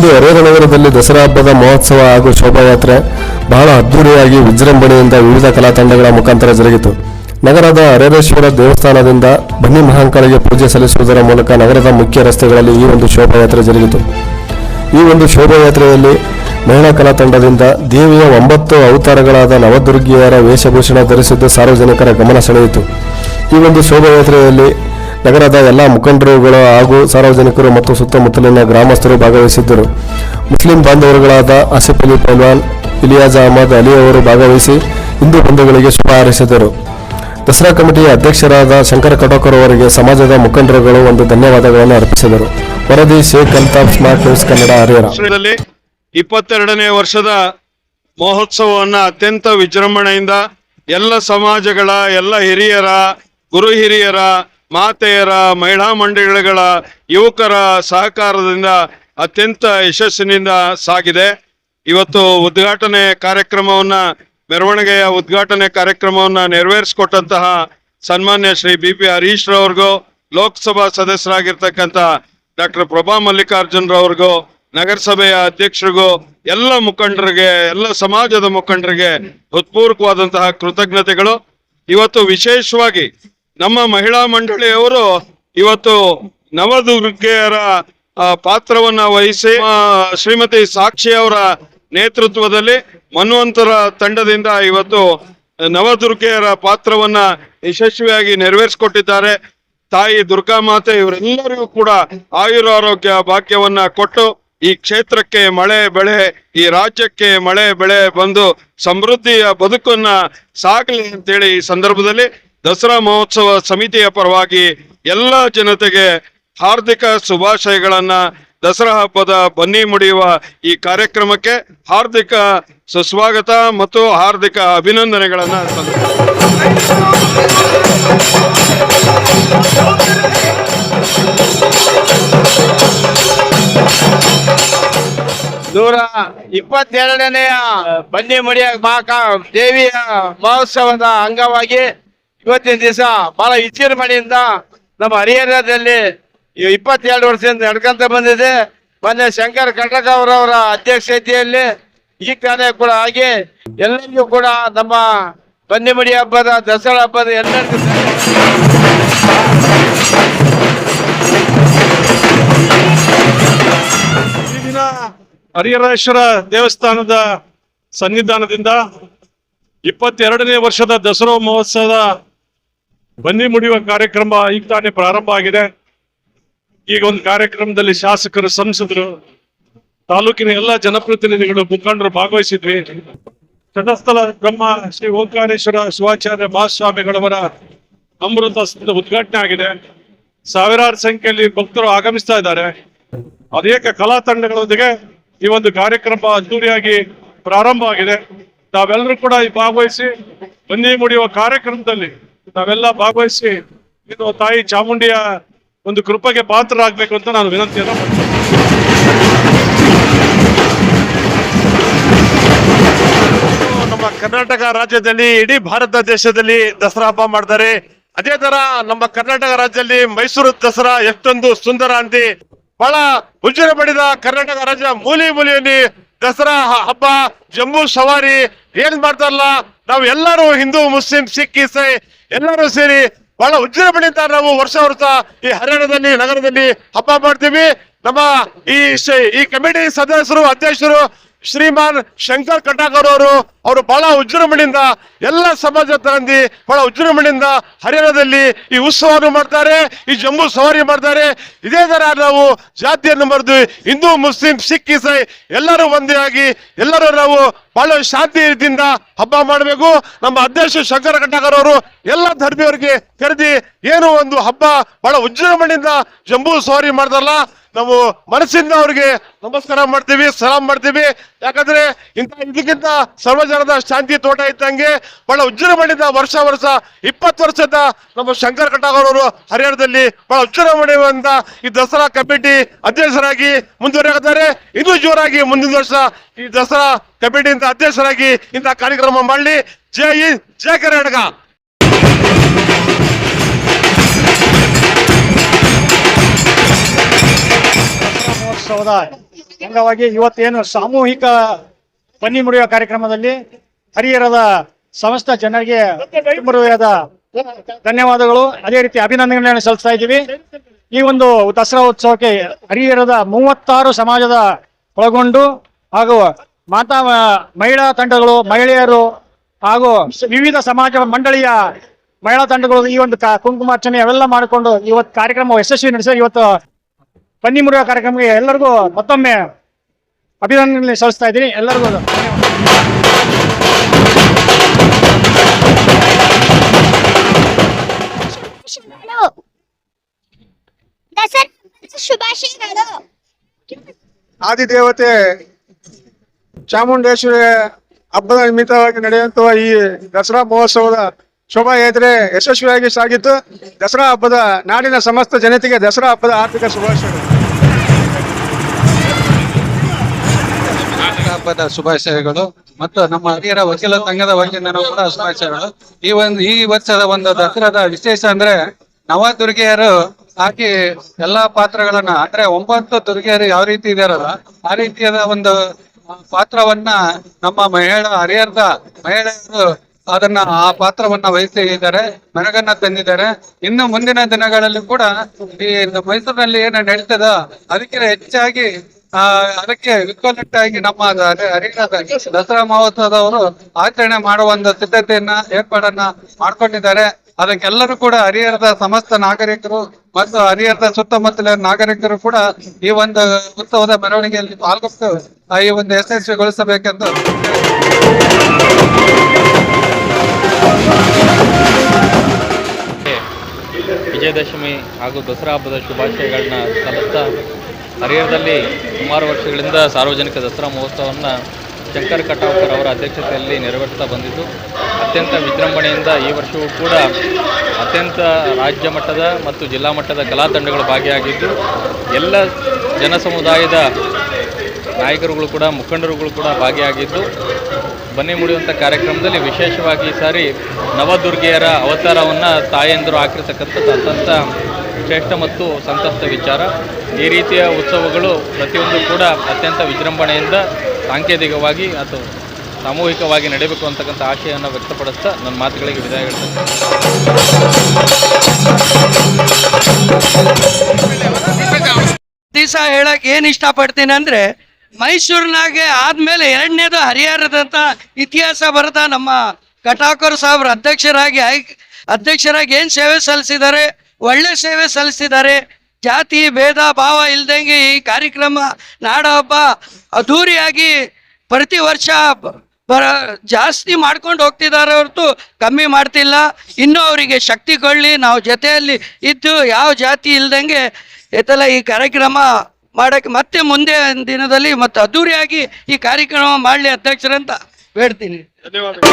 ಇಂದು ನಗರದಲ್ಲಿ ದಸರಾ ಹಬ್ಬದ ಮಹೋತ್ಸವ ಹಾಗೂ ಶೋಭಾಯಾತ್ರೆ ಬಹಳ ಅದ್ದೂರಿಯಾಗಿ ವಿಜೃಂಭಣೆಯಿಂದ ವಿವಿಧ ಕಲಾ ತಂಡಗಳ ಮುಖಾಂತರ ಜರುಗಿತು. ನಗರದ ಅರೇರೇಶ್ವರ ದೇವಸ್ಥಾನದಿಂದ ಬನ್ನಿ ಮಹಾಂಕಾಳಿಗೆ ಪೂಜೆ ಸಲ್ಲಿಸುವುದರ ಮೂಲಕ ನಗರದ ಮುಖ್ಯ ರಸ್ತೆಗಳಲ್ಲಿ ಈ ಒಂದು ಶೋಭಾಯಾತ್ರೆ ಜರುಗಿತು. ಈ ಒಂದು ಶೋಭಾಯಾತ್ರೆಯಲ್ಲಿ ಮಹಿಳಾ ಕಲಾ ತಂಡದಿಂದ ದೇವಿಯ ಒಂಬತ್ತು ಅವತಾರಗಳಾದ ನವದುರ್ಗಿಯರ ವೇಷಭೂಷಣ ಧರಿಸಿದ್ದು ಸಾರ್ವಜನಿಕರ ಗಮನ ಸೆಳೆಯಿತು. ಈ ಒಂದು ಶೋಭಾಯಾತ್ರೆಯಲ್ಲಿ ನಗರದ ಎಲ್ಲ ಮುಖಂಡರುಗಳು ಹಾಗೂ ಸಾರ್ವಜನಿಕರು ಮತ್ತು ಸುತ್ತಮುತ್ತಲಿನ ಗ್ರಾಮಸ್ಥರು ಭಾಗವಹಿಸಿದ್ದರು. ಮುಸ್ಲಿಂ ಬಾಂಧವರುಗಳಾದ ಆಸಿಫ್ ಅಲಿ ಪಲ್ವಾನ್, ಇಲಿಯಾಜ್ ಅಹಮದ್ ಅಲಿ ಅವರು ಭಾಗವಹಿಸಿ ಹಿಂದೂ ಬಂಧುಗಳಿಗೆ ಶುಭ ಹಾರೈಸಿದರು. ದಸರಾ ಕಮಿಟಿಯ ಅಧ್ಯಕ್ಷರಾದ ಶಂಕರ ಕಟೋಕರ್ ಅವರಿಗೆ ಸಮಾಜದ ಮುಖಂಡರುಗಳು ಒಂದು ಧನ್ಯವಾದಗಳನ್ನು ಅರ್ಪಿಸಿದರು. ವರದಿ ಶೇಖ್ ಅಲ್ತಾಫ್, ಸ್ಮಾರ್ಟ್ ನ್ಯೂಸ್ ಕನ್ನಡ, ಹರಿಹರ. ಇಪ್ಪತ್ತೆರಡನೇ ವರ್ಷದ ಮಹೋತ್ಸವವನ್ನು ಅತ್ಯಂತ ವಿಜೃಂಭಣೆಯಿಂದ ಎಲ್ಲ ಸಮಾಜಗಳ, ಎಲ್ಲ ಹಿರಿಯರ, ಗುರು ಹಿರಿಯರ ಮಾತೆಯರ ಮಹಿಳಾ ಮಂಡಳಿಗಳ ಯುವಕರ ಸಹಕಾರದಿಂದ ಅತ್ಯಂತ ಯಶಸ್ಸಿನಿಂದ ಸಾಗಿದೆ. ಇವತ್ತು ಉದ್ಘಾಟನೆ ಕಾರ್ಯಕ್ರಮವನ್ನ, ಮೆರವಣಿಗೆಯ ಉದ್ಘಾಟನೆ ಕಾರ್ಯಕ್ರಮವನ್ನ ನೆರವೇರಿಸಿಕೊಟ್ಟಂತಹ ಸನ್ಮಾನ್ಯ ಶ್ರೀ ಬಿ ಪಿ ಹರೀಶ್ ರವ್ರಿಗೂ, ಲೋಕಸಭಾ ಸದಸ್ಯರಾಗಿರ್ತಕ್ಕಂಥ ಡಾಕ್ಟರ್ ಪ್ರಭಾ ಮಲ್ಲಿಕಾರ್ಜುನ್ ರವ್ರಿಗೂ, ನಗರಸಭೆಯ ಅಧ್ಯಕ್ಷರಿಗೂ ಎಲ್ಲ ಮುಖಂಡರಿಗೆ, ಎಲ್ಲ ಸಮಾಜದ ಮುಖಂಡರಿಗೆ ಹೃತ್ಪೂರ್ವಕವಾದಂತಹ ಕೃತಜ್ಞತೆಗಳು. ಇವತ್ತು ವಿಶೇಷವಾಗಿ ನಮ್ಮ ಮಹಿಳಾ ಮಂಡಳಿಯವರು ಇವತ್ತು ನವದುರ್ಗೆಯರ ಪಾತ್ರವನ್ನ ವಹಿಸಿ ಶ್ರೀಮತಿ ಸಾಕ್ಷಿ ಅವರ ನೇತೃತ್ವದಲ್ಲಿ ಮನ್ವಂತರ ತಂಡದಿಂದ ಇವತ್ತು ನವದುರ್ಗೆಯರ ಪಾತ್ರವನ್ನ ಯಶಸ್ವಿಯಾಗಿ ನೆರವೇರಿಸಿಕೊಟ್ಟಿದ್ದಾರೆ. ತಾಯಿ ದುರ್ಗಾ ಮಾತೆ ಇವರೆಲ್ಲರಿಗೂ ಕೂಡ ಆಯುರಾರೋಗ್ಯ ಭಾಗ್ಯವನ್ನ ಕೊಟ್ಟು ಈ ಕ್ಷೇತ್ರಕ್ಕೆ ಮಳೆ ಬೆಳೆ, ಈ ರಾಜ್ಯಕ್ಕೆ ಮಳೆ ಬೆಳೆ ಬಂದು ಸಮೃದ್ಧಿಯ ಬದುಕನ್ನ ಸಾಗಲಿ ಅಂತೇಳಿ ಈ ಸಂದರ್ಭದಲ್ಲಿ ದಸರಾ ಮಹೋತ್ಸವ ಸಮಿತಿಯ ಪರವಾಗಿ ಎಲ್ಲ ಜನತೆಗೆ ಹಾರ್ದಿಕ ಶುಭಾಶಯಗಳನ್ನ ದಸರಾ ಹಬ್ಬದ ಬನ್ನಿ ಮುಡಿಯುವ ಈ ಕಾರ್ಯಕ್ರಮಕ್ಕೆ ಹಾರ್ದಿಕ ಸುಸ್ವಾಗತ ಮತ್ತು ಹಾರ್ದಿಕ ಅಭಿನಂದನೆಗಳನ್ನ. ನೂರ ಇಪ್ಪತ್ತೆರಡನೆಯ ಬನ್ನಿ ಮುಡಿಯ ಮಾಕ ದೇವಿಯ ಮಹೋತ್ಸವದ ಅಂಗವಾಗಿ ಇವತ್ತಿನ ದಿವಸ ಬಹಳ ವಿಜೃಂಭಣೆಯಿಂದ ನಮ್ಮ ಹರಿಹರದಲ್ಲಿ ಇಪ್ಪತ್ತೆರಡು ವರ್ಷದಿಂದ ನಡ್ಕೊಂತ ಬಂದಿದೆ. ಮೊನ್ನೆ ಶಂಕರ್ ಕಟಕ ಅವರವರ ಅಧ್ಯಕ್ಷತೆಯಲ್ಲಿ ಈ ಕಾರ್ಯ ಕೂಡ ಆಗಿ ಎಲ್ಲರಿಗೂ ಕೂಡ ನಮ್ಮ ಬನ್ನಿ ಮಡಿ ಹಬ್ಬದ, ದಸರಾ ಹಬ್ಬದ ಎಲ್ಲರಿಗೂ ಹರಿಹರೇಶ್ವರ ದೇವಸ್ಥಾನದ ಸನ್ನಿಧಾನದಿಂದ ಇಪ್ಪತ್ತೆರಡನೇ ವರ್ಷದ ದಸರಾ ಮಹೋತ್ಸವದ ಬನ್ನಿ ಮುಡಿಯುವ ಕಾರ್ಯಕ್ರಮ ಈಗ ತಾನೇ ಪ್ರಾರಂಭ ಆಗಿದೆ. ಈಗ ಒಂದು ಕಾರ್ಯಕ್ರಮದಲ್ಲಿ ಶಾಸಕರು, ಸಂಸದರು, ತಾಲೂಕಿನ ಎಲ್ಲ ಜನಪ್ರತಿನಿಧಿಗಳು, ಮುಖಂಡರು ಭಾಗವಹಿಸಿದ್ವಿ. ಚಟಸ್ಥಲ ಬ್ರಹ್ಮ ಶ್ರೀ ಓಂಕಾರೇಶ್ವರ ಶಿವಾಚಾರ್ಯ ಮಹಾಸ್ವಾಮಿಗಳವರ ಅಮೃತ ಉದ್ಘಾಟನೆ ಆಗಿದೆ. ಸಾವಿರಾರು ಸಂಖ್ಯೆಯಲ್ಲಿ ಭಕ್ತರು ಆಗಮಿಸ್ತಾ ಇದ್ದಾರೆ. ಅನೇಕ ಕಲಾ ತಂಡಗಳೊಂದಿಗೆ ಈ ಒಂದು ಕಾರ್ಯಕ್ರಮ ಅದ್ದೂರಿಯಾಗಿ ಪ್ರಾರಂಭ ಆಗಿದೆ. ತಾವೆಲ್ಲರೂ ಕೂಡ ಈ ಭಾಗವಹಿಸಿ ಬನ್ನಿ ಮುಡಿಯುವ ಕಾರ್ಯಕ್ರಮದಲ್ಲಿ ನಾವೆಲ್ಲ ಭಾಗವಹಿಸಿ ಇದು ತಾಯಿ ಚಾಮುಂಡಿಯ ಒಂದು ಕೃಪೆಗೆ ಪಾತ್ರರಾಗಬೇಕು ಅಂತ ನಾನು ವಿನಂತಿಯನ್ನು ಮಾಡ್ತೇನೆ. ನಮ್ಮ ಕರ್ನಾಟಕ ರಾಜ್ಯದಲ್ಲಿ, ಇಡೀ ಭಾರತ ದೇಶದಲ್ಲಿ ದಸರಾ ಹಬ್ಬ ಮಾಡ್ತಾರೆ. ಅದೇ ತರ ನಮ್ಮ ಕರ್ನಾಟಕ ರಾಜ್ಯದಲ್ಲಿ ಮೈಸೂರು ದಸರಾ ಎಷ್ಟೊಂದು ಸುಂದರ ಅಂತಿ. ಬಹಳ ಉಜ್ಜರ ಪಡೆದ ಕರ್ನಾಟಕ ರಾಜ್ಯ ಮೂಲಿ ಮೂಲಿಯಲ್ಲಿ ದಸರಾ ಹಬ್ಬ, ಜಂಬೂ ಸವಾರಿ, ಏನ್ ಮಾಡ್ತಾರಲ್ಲ ನಾವು ಎಲ್ಲರೂ ಹಿಂದೂ, ಮುಸ್ಲಿಂ, ಸಿಖ್ ಇಸೈ ಎಲ್ಲರೂ ಸೇರಿ ಬಹಳ ಉಜ್ಜೃಂಭಣೆಯಿಂದ ನಾವು ವರ್ಷ ವರ್ಷ ಈ ಹರಿಯಾಣದಲ್ಲಿ, ನಗರದಲ್ಲಿ ಹಬ್ಬ ಮಾಡ್ತೀವಿ. ನಮ್ಮ ಈ ಈ ಕಮಿಟಿ ಸದಸ್ಯರು, ಅಧ್ಯಕ್ಷರು ಶ್ರೀಮಾನ್ ಶಂಕರ್ ಕಟಾಕರ್ ಅವರು ಅವರು ಬಹಳ ಉಜ್ಜೃಂಭಣೆಯಿಂದ ಎಲ್ಲ ಸಮಾಜ ತಂದಿ ಬಹಳ ಉಜ್ಜೃಂಭಣೆಯಿಂದ ಹರಿಯಾಣದಲ್ಲಿ ಈ ಉತ್ಸವವನ್ನು ಮಾಡ್ತಾರೆ, ಈ ಜಂಬೂ ಸವಾರಿ ಮಾಡ್ತಾರೆ. ಇದೇ ತರ ನಾವು ಜಾತಿಯನ್ನು ಮರೆದು ಹಿಂದೂ, ಮುಸ್ಲಿಂ, ಸಿಖ್ ಇಸೈ ಎಲ್ಲರೂ ಒಂದೇ ಆಗಿ ಎಲ್ಲರೂ ನಾವು ಬಹಳ ಶಾಂತಿ ರೀತಿಯಿಂದ ಹಬ್ಬ ಮಾಡಬೇಕು. ನಮ್ಮ ಅಧ್ಯಕ್ಷ ಶಂಕರ ಕಟಾಕರ್ ಅವರು ಎಲ್ಲ ಧರ್ಮಿಯವರಿಗೆ ಕರೆದಿ ಏನು ಒಂದು ಹಬ್ಬ ಬಹಳ ಉಜ್ಜೃಂಭಣೆಯಿಂದ ಜಂಬೂ ಸವಾರಿ ಮಾಡ್ತಾರಲ್ಲ ನಾವು ಮನಸ್ಸಿಂದ ಅವ್ರಿಗೆ ನಮಸ್ಕಾರ ಮಾಡ್ತೀವಿ ಸಲಾಮ್ ಮಾಡ್ತೀವಿ. ಯಾಕಂದ್ರೆ ಇಂಥ ಇದಕ್ಕಿಂತ ಸರ್ವಜನದ ಶಾಂತಿ ತೋಟ ಇದ್ದಂಗೆ ಬಹಳ ಮಾಡಿದ ವರ್ಷ ವರ್ಷ ಇಪ್ಪತ್ತು ವರ್ಷದ ನಮ್ಮ ಶಂಕರ್ ಕಟಾಗೌರವರು ಹರಿಯಾಣದಲ್ಲಿ ಬಹಳ ಉಜ್ಜೃಂಭಣೆಯಿಂದ ಈ ದಸರಾ ಕಮಿಟಿ ಅಧ್ಯಕ್ಷರಾಗಿ ಮುಂದುವರಿಯಾಗಿದ್ದಾರೆ ಇನ್ನೂ ಜೋರಾಗಿ ಮುಂದಿನ ವರ್ಷ ಈ ದಸರಾ ಕಮಿಟಿಯಿಂದ ಅಧ್ಯಕ್ಷರಾಗಿ ಇಂತಹ ಕಾರ್ಯಕ್ರಮ ಮಾಡಲಿ. ಜೈ ಹಿಂದ್, ಜೈ ಕರ್ನಾಟಕ. ಮಹೋತ್ಸವದ ಅಂಗವಾಗಿ ಇವತ್ತೇನು ಸಾಮೂಹಿಕ ಬನ್ನಿ ಮುಡಿಯುವ ಕಾರ್ಯಕ್ರಮದಲ್ಲಿ ಹರಿಹರದ ಸಮಸ್ತ ಜನರಿಗೆ ಹೃದಯದ ಧನ್ಯವಾದಗಳು. ಅದೇ ರೀತಿ ಅಭಿನಂದನೆಗಳನ್ನು ಸಲ್ಲಿಸ್ತಾ ಇದ್ದೀವಿ. ಈ ಒಂದು ದಸರಾ ಉತ್ಸವಕ್ಕೆ ಹರಿಹರದ ಮೂವತ್ತಾರು ಸಮಾಜದ ಒಳಗೊಂಡು ಹಾಗೂ ಮಾತಾ ಮಹಿಳಾ ತಂಡಗಳು, ಮಹಿಳೆಯರು ಹಾಗೂ ವಿವಿಧ ಸಮಾಜ ಮಂಡಳಿಯ ಮಹಿಳಾ ತಂಡಗಳು ಈ ಒಂದು ಕುಂಕುಮಾರ್ಚನೆ ಅವೆಲ್ಲ ಮಾಡಿಕೊಂಡು ಇವತ್ತು ಕಾರ್ಯಕ್ರಮ ಯಶಸ್ವಿ ನಡೆಸಿದ ಇವತ್ತು ಬನ್ನಿ ಮುರಿಯುವ ಕಾರ್ಯಕ್ರಮಕ್ಕೆ ಎಲ್ಲರಿಗೂ ಮತ್ತೊಮ್ಮೆ ಅಭಿನಂದನೆ ಸಲ್ಲಿಸ್ತಾ ಇದ್ದೀನಿ. ಎಲ್ಲರಿಗೂ ಶುಭಾಶಯಗಳು ಆದಿದೇವತೆ ಚಾಮುಂಡೇಶ್ವರಿ ಹಬ್ಬದ ನಿಮಿತ್ತವಾಗಿ ನಡೆಯುವಂತಹ ಈ ದಸರಾ ಮಹೋತ್ಸವದ ಶೋಭಾಯಾತ್ರೆ ಯಶಸ್ವಿಯಾಗಿ ಸಾಗಿತ್ತು ದಸರಾ ಹಬ್ಬದ ನಾಡಿನ ಸಮಸ್ತ ಜನತೆಗೆ ದಸರಾ ಹಬ್ಬದ ಆರ್ಥಿಕ ಶುಭಾಶಯಗಳು. ಹಬ್ಬದ ಶುಭಾಶಯಗಳು ಮತ್ತು ನಮ್ಮ ಹಿರಿಯರ ವಕೀಲ ಸಂಘದ ವತಿಯಿಂದನೂ ಕೂಡ ಶುಭಾಶಯಗಳು. ಈ ಒಂದು, ಈ ವರ್ಷದ ಒಂದು ದಸರಾದ ವಿಶೇಷ ಅಂದ್ರೆ ನವ ದುರ್ಗೆಯರು ಹಾಕಿ ಎಲ್ಲಾ ಪಾತ್ರಗಳನ್ನ, ಅಂದ್ರೆ ಒಂಬತ್ತು ದುರ್ಗೆಯರು ಯಾವ ರೀತಿ ಇದಾರಲ್ಲ, ಆ ರೀತಿಯಾದ ಒಂದು ಪಾತ್ರವನ್ನ ನಮ್ಮ ಮಹಿಳಾ ಹರಿಹರದ ಮಹಿಳೆಯರು ಅದನ್ನ ಆ ಪಾತ್ರವನ್ನ ವಹಿಸಿದ್ದಾರೆ, ಮೆರಗನ್ನ ತಂದಿದ್ದಾರೆ. ಇನ್ನು ಮುಂದಿನ ದಿನಗಳಲ್ಲಿ ಕೂಡ ಈ ಮೈಸೂರಿನಲ್ಲಿ ಏನು ನಡೀತದ ಅದಕ್ಕಿಂತ ಹೆಚ್ಚಾಗಿ ಅದಕ್ಕೆ equivalent ಆಗಿ ನಮ್ಮ ಹರಿಹರದ ದಸರಾ ಮಹೋತ್ಸವದವರು ಆಚರಣೆ ಮಾಡುವ ಒಂದು ಸಿದ್ಧತೆಯನ್ನ ಏರ್ಪಾಡನ್ನ ಮಾಡ್ಕೊಂಡಿದ್ದಾರೆ. ಅದಕ್ಕೆಲ್ಲರೂ ಕೂಡ ಹರಿಹರದ ಸಮಸ್ತ ನಾಗರಿಕರು ಮತ್ತು ಹರಿಹರದ ಸುತ್ತಮುತ್ತಲಿನ ನಾಗರಿಕರು ಕೂಡ ಈ ಒಂದು ಉತ್ಸವದ ಮೆರವಣಿಗೆಯಲ್ಲಿ ಪಾಲ್ಗೊಂಡು ಈ ಒಂದು ಯಶಸ್ವಿಗೊಳಿಸಬೇಕೆಂದು ವಿಜಯದಶಮಿ ಹಾಗೂ ದಸರಾ ಹಬ್ಬದ ಶುಭಾಶಯಗಳನ್ನ ಸಲ್ಲಿಸ್ತಾ ಹರಿಹರದಲ್ಲಿ ಸುಮಾರು ವರ್ಷಗಳಿಂದ ಸಾರ್ವಜನಿಕ ದಸರಾ ಮಹೋತ್ಸವವನ್ನು ಶಂಕರ್ ಕಟಾವ್ಕರ್ ಅವರ ಅಧ್ಯಕ್ಷತೆಯಲ್ಲಿ ನೆರವೇರಿಸ್ತಾ ಬಂದಿದ್ದು, ಅತ್ಯಂತ ವಿಜೃಂಭಣೆಯಿಂದ ಈ ವರ್ಷವೂ ಕೂಡ ಅತ್ಯಂತ ರಾಜ್ಯ ಮಟ್ಟದ ಮತ್ತು ಜಿಲ್ಲಾ ಮಟ್ಟದ ಕಲಾ ತಂಡಗಳು ಭಾಗಿಯಾಗಿದ್ದು, ಎಲ್ಲ ಜನ ಸಮುದಾಯದ ನಾಯಕರುಗಳು ಕೂಡ, ಮುಖಂಡರುಗಳು ಕೂಡ ಭಾಗಿಯಾಗಿದ್ದು, ಬನ್ನಿ ಮುಡಿಯುವಂಥ ಕಾರ್ಯಕ್ರಮದಲ್ಲಿ ವಿಶೇಷವಾಗಿ ಈ ಸಾರಿ ನವದುರ್ಗೆಯರ ಅವತಾರವನ್ನು ತಾಯಂದಿರು ಹಾಕಿರ್ತಕ್ಕಂಥದ್ದು ಅತ್ಯಂತ ಶ್ರೇಷ್ಠ ಮತ್ತು ಸಂತಸ್ತ ವಿಚಾರ. ಈ ರೀತಿಯ ಉತ್ಸವಗಳು ಪ್ರತಿಯೊಂದು ಕೂಡ ಅತ್ಯಂತ ವಿಜೃಂಭಣೆಯಿಂದ ಸಾಂಕೇತಿಕವಾಗಿ ಅಥವಾ ಸಾಮೂಹಿಕವಾಗಿ ನಡೀಬೇಕು ಅಂತಕ್ಕಂಥ ಆಶಯವನ್ನು ವ್ಯಕ್ತಪಡಿಸ್ತಾ ನನ್ನ ಮಾತುಗಳಿಗೆ ವಿದಾಯ ಹೇಳ್ತೇನೆ. ದಿವಸ ಹೇಳಕ್ ಏನ್ ಇಷ್ಟಪಡ್ತೀನಿ ಅಂದ್ರೆ ಮೈಸೂರಿನಾಗೆ ಆದ್ಮೇಲೆ ಎರಡನೇದು ಹರಿಹರದಂತ ಇತಿಹಾಸ ಬರದ ನಮ್ಮ ಕಟಾಕರ್ ಸಾಹೇಬ್ರ ಅಧ್ಯಕ್ಷರಾಗಿ ಅಧ್ಯಕ್ಷರಾಗಿ ಏನ್ ಸೇವೆ ಸಲ್ಲಿಸಿದ್ದಾರೆ? ಒಳ್ಳೆ ಸೇವೆ ಸಲ್ಲಿಸಿದ್ದಾರೆ. ಜಾತಿ, ಭೇದ, ಭಾವ ಇಲ್ದಂಗೆ ಈ ಕಾರ್ಯಕ್ರಮ ನಾಡ ಹಬ್ಬ ಅದ್ದೂರಿಯಾಗಿ ಪ್ರತಿ ವರ್ಷ ಬರ ಜಾಸ್ತಿ ಮಾಡ್ಕೊಂಡು ಹೋಗ್ತಿದ್ದಾರೆ ಹೊರತು ಕಮ್ಮಿ ಮಾಡ್ತಿಲ್ಲ. ಇನ್ನೂ ಅವರಿಗೆ ಶಕ್ತಿ ಕೊಳ್ಳಿ ನಾವು ಜೊತೆಯಲ್ಲಿ ಇದ್ದು ಯಾವ ಜಾತಿ ಇಲ್ದಂಗೆ ಎತ್ತಲ್ಲ ಈ ಕಾರ್ಯಕ್ರಮ ಮಾಡೋಕ್ಕೆ ಮತ್ತೆ ಮುಂದೆ ದಿನದಲ್ಲಿ ಮತ್ತು ಅದ್ದೂರಿಯಾಗಿ ಈ ಕಾರ್ಯಕ್ರಮ ಮಾಡಲಿ ಅಧ್ಯಕ್ಷರಂತ ಬೇಡ್ತೀನಿ. ಧನ್ಯವಾದಗಳು.